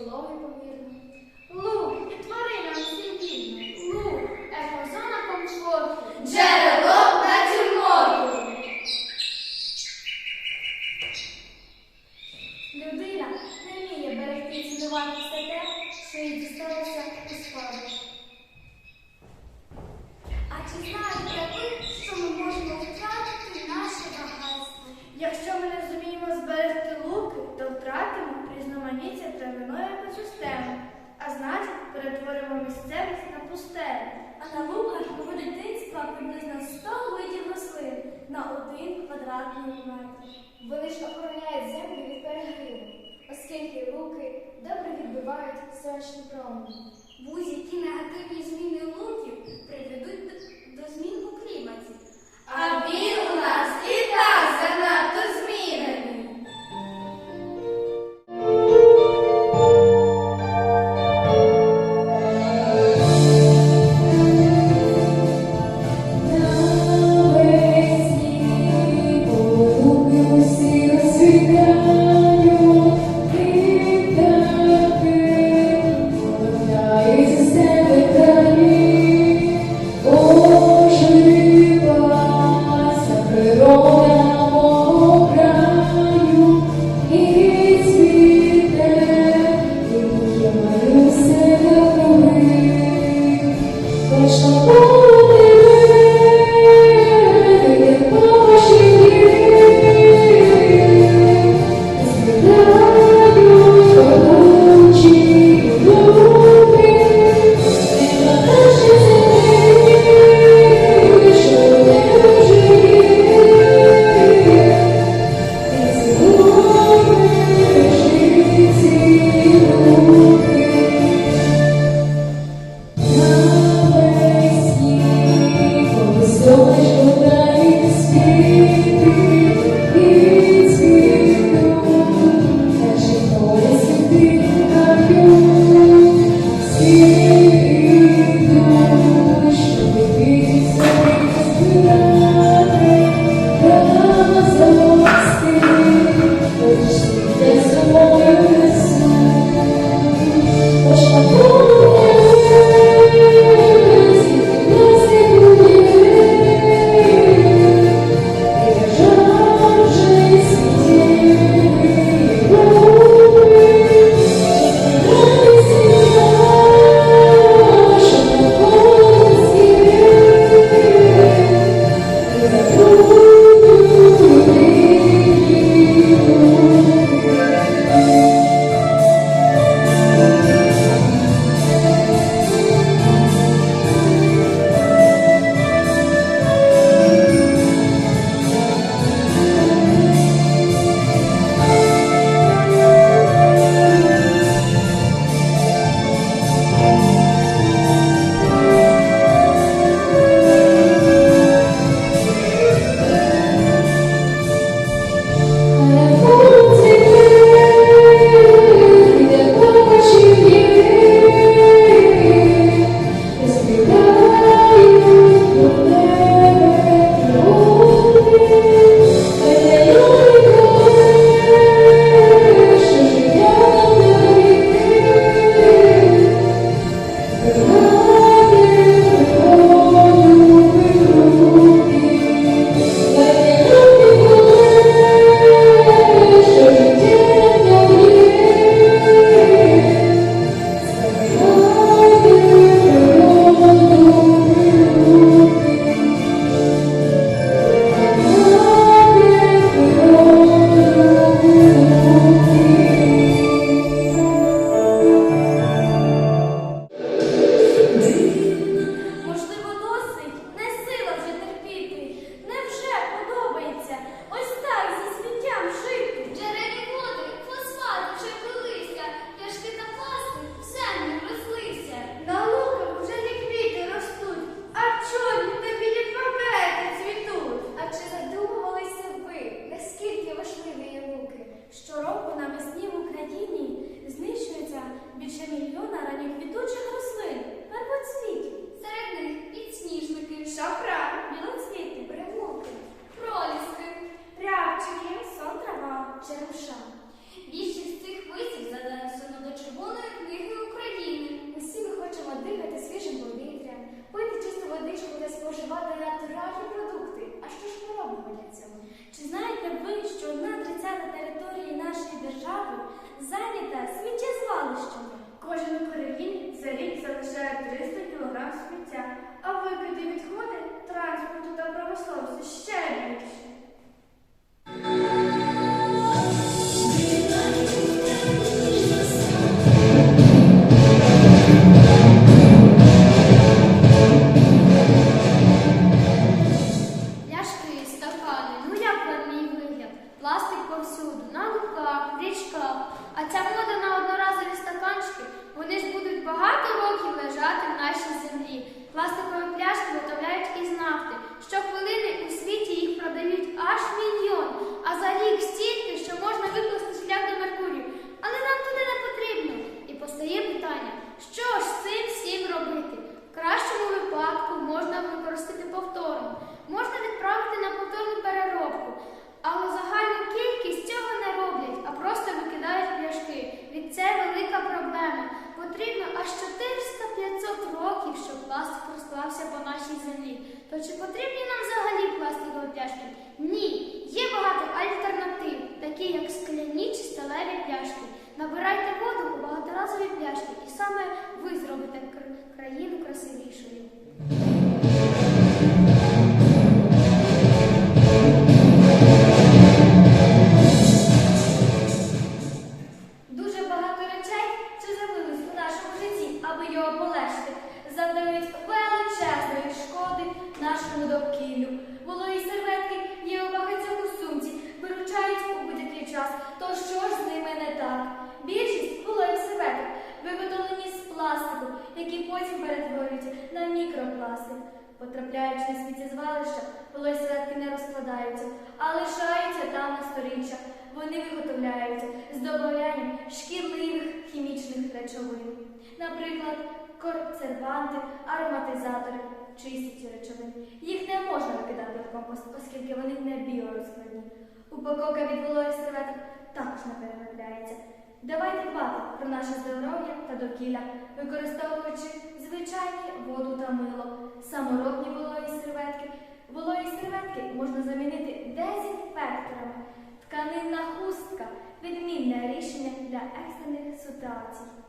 Слові помірно. Вони ж охороняють землю від перегріву, оскільки руки добре відбивають сонячні промені. Будь-які негативні зміни луків приведуть до змін у кліматі. А він у нас і так! знаходяться. Чи знаєте ви, що одна третяна території нашої держави зайнята сміттєзвалищами? Кожен українець за рік залишає 300 кг сміття, а викиди відходи транспорту та промисловості ще більше. Щоб розклався по нашій землі. То чи потрібні нам взагалі пластикові пляшки? Ні. Є багато альтернатив, такі як скляні чи сталеві пляшки. Набирайте воду у багаторазові пляшки, і саме ви зробите країну красивішою. Завдають величезної шкоди нашому довкіллю. Вологі серветки є у багатьох у сумці, виручають у будь-який час. То що ж з ними не так? Більшість вологих серветок виготовлені з пластику, які потім перетворюються на мікропластик. Потрапляючи на сміттєзвалища, вологі серветки не розкладаються, а лишаються там на сторіччях. Вони виготовляються з добавлянням шкідливих хімічних речовин. Наприклад, консерванти, ароматизатори, чистячі речовини. Їх не можна викидати в компост, оскільки вони не біорозкладні. Упаковка від вологих серветок також не переробляється. Давайте дбати про наше здоров'я та довкілля, використовуючи звичайні воду та мило, саморобні вологі серветки. Вологі серветки можна замінити дезінфекторами. Тканинна хустка відмінне рішення для екстрених ситуацій.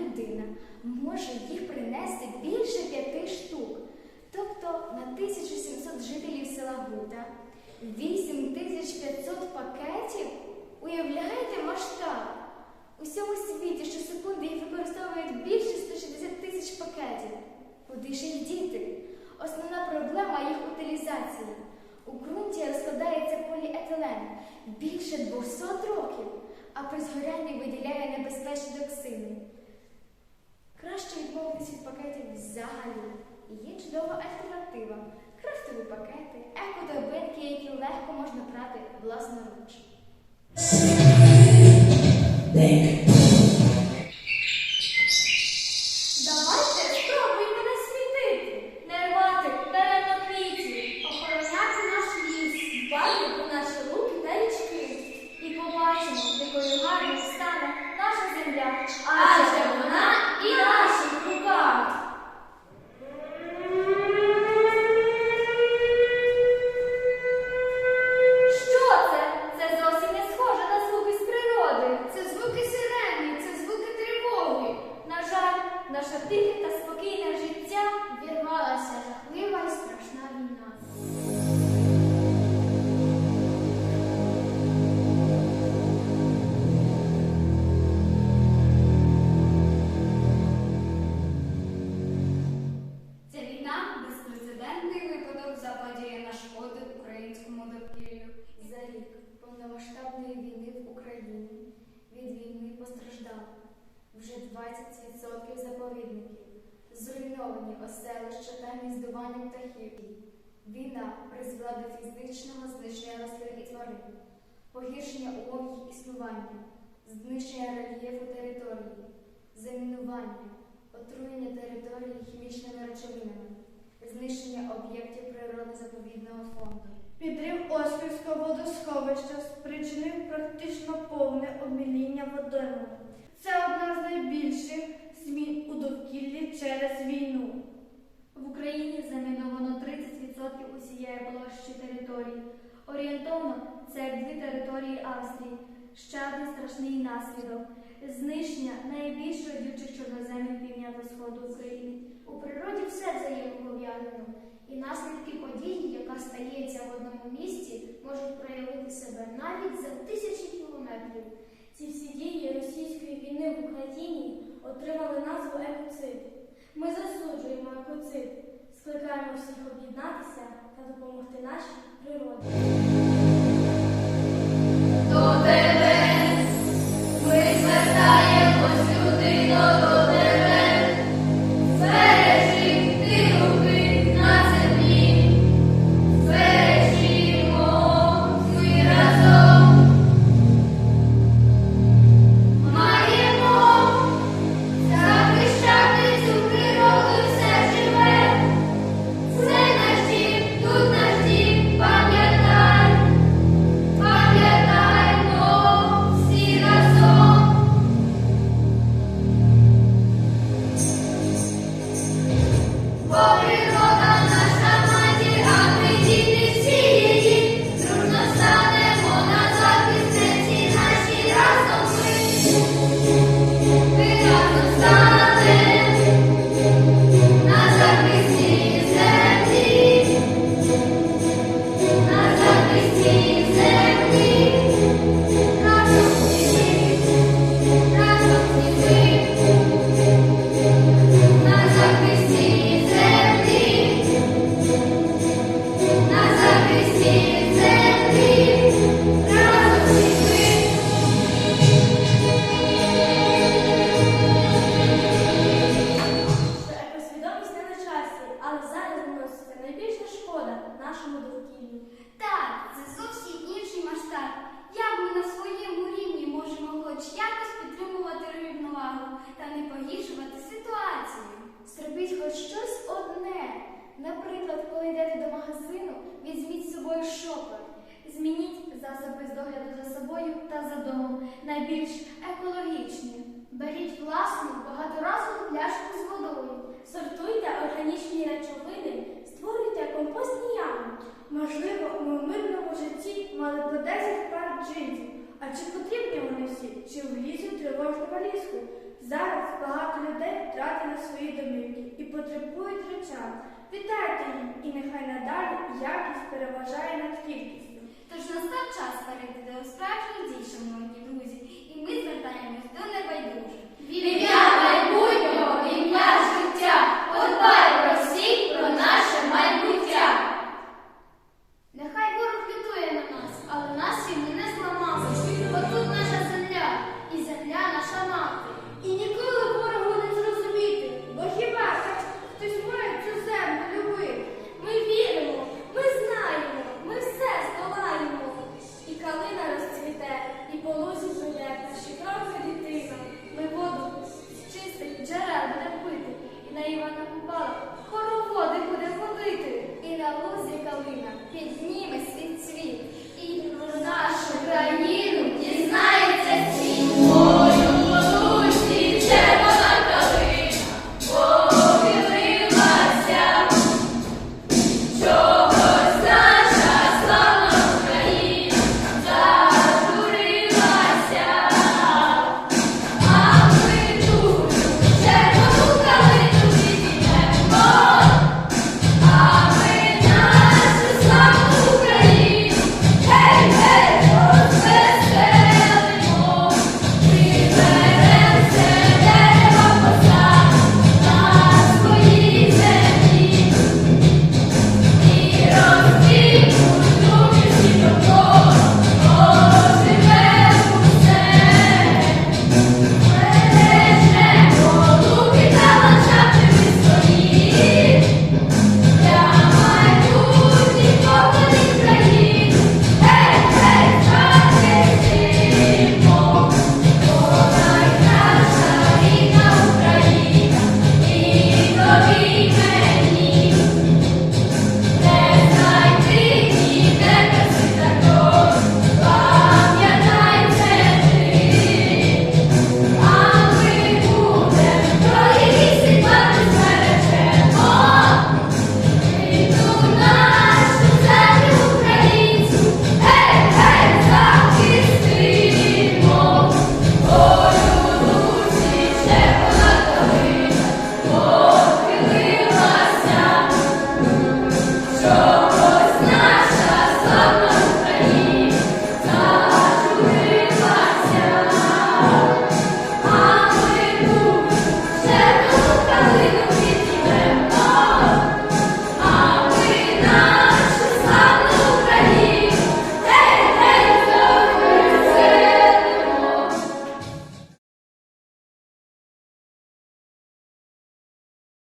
Людина може їх принести більше п'яти штук. Тобто на 1700 жителів села Гута 8500 пакетів. Уявляєте масштаб? У всьому світі щосекунди їх використовують більше 160 тисяч пакетів. Куди ж їх діти? Основна проблема їх утилізації. У ґрунті розкладається поліетилен більше 200 років, а при згорянні виділяє небезпечні токсини. Краще відмовитись від пакетів взагалі. Є чудова альтернатива. Крафтові пакети, екодобинки, які легко можна брати власноруч. dice вже 20% заповідників, зруйновані оселища та гніздування птахів. Війна призвела до фізичного знищення рослин і тварин, погіршення умов їх існування, знищення рельєфу території, замінування, отруєння території хімічними речовинами, знищення об'єктів природно-заповідного фонду. Підрив Оскільського водосховища спричинив практично повне обміління водойми. Це одна з найбільших змін у довкіллі через війну. В Україні заміновано 30% усієї площі території. Орієнтовно це як дві території Австрії. Ще один страшний наслідок знищення найбільш родючих чорноземів півдня та сходу України. У природі все взаємопов'язано, і наслідки події, яка стається в одному місці, можуть проявити себе навіть за тисячі кілометрів. Ці всі дії російської війни в Україні отримали назву екоцид. Ми засуджуємо екоцид, скликаємо всіх об'єднатися та допомогти нашій природі. До тебе ми звертаємось, людино, нашому довкіллю. Так, це зовсім інший масштаб. Як ми на своєму рівні можемо хоч якось підтримувати рівновагу та не погіршувати ситуацію? Зробіть хоч щось одне. Наприклад, коли йдете до магазину, візьміть з собою шопер. Змініть засоби з догляду за собою та за домом найбільш екологічні. Беріть власну багаторазову пляшку з водою. Сортуйте органічні речовини, створюйте компостні ями. Можливо, ми в мирному житті мали по 10 пар джинсів. А чи потрібні вони всі? Чи в влізуть тривожну валізку? Зараз багато людей втратили свої домівки і потребують речам. Вітайте їх, і нехай надалі якість переважає над кількістю. Тож настав час перейти до справжніх дій, шановні друзі, і ми звертаємось до небайдужих. Вільня майбутнього, ім'я життя, подбай про наше майбутнє.